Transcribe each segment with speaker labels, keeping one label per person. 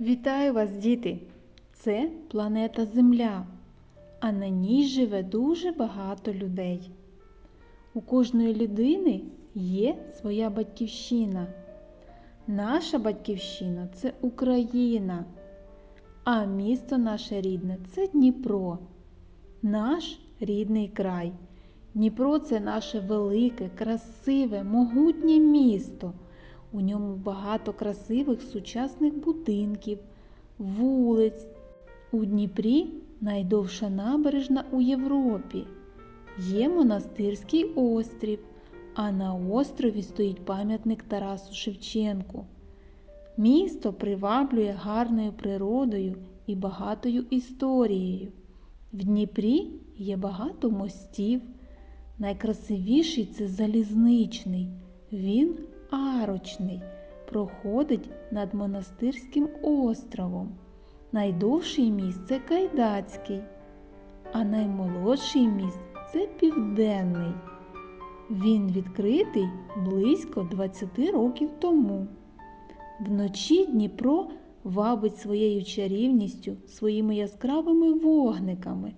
Speaker 1: Вітаю вас, діти! Це планета Земля, а на ній живе дуже багато людей. У кожної людини є своя батьківщина. Наша батьківщина це Україна, а місто наше рідне це Дніпро, наш рідний край. Дніпро це наше велике, красиве, могутнє місто. У ньому багато красивих сучасних будинків, вулиць. У Дніпрі найдовша набережна у Європі. Є монастирський острів, а на острові стоїть пам'ятник Тарасу Шевченку. Місто приваблює гарною природою і багатою історією. В Дніпрі є багато мостів. Найкрасивіший це залізничний. Він арочний, проходить над монастирським островом. Найдовший міст це Кайдацький, а наймолодший міст це Південний. Він відкритий близько 20 років тому. Вночі Дніпро вабить своєю чарівністю, своїми яскравими вогниками.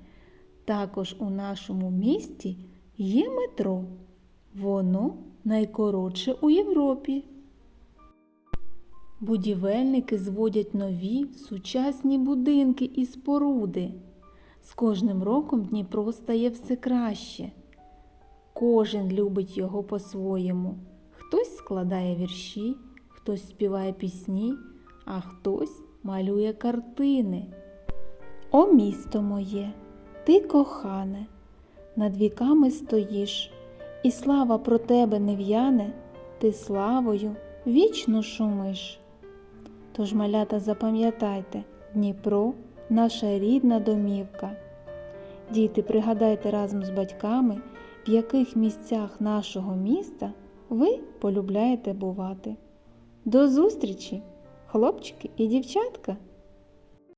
Speaker 1: Також у нашому місті є метро. Воно найкоротше у Європі. Будівельники зводять нові сучасні будинки і споруди. З кожним роком Дніпро стає все краще. Кожен любить його по-своєму. Хтось складає вірші, хтось співає пісні, а хтось малює картини. О місто моє, ти кохане, над віками стоїш, і слава про тебе не в'яне, ти славою вічно шумиш. Тож, малята, запам'ятайте, Дніпро наша рідна домівка. Діти, пригадайте разом з батьками, в яких місцях нашого міста ви полюбляєте бувати. До зустрічі, хлопчики і дівчатка!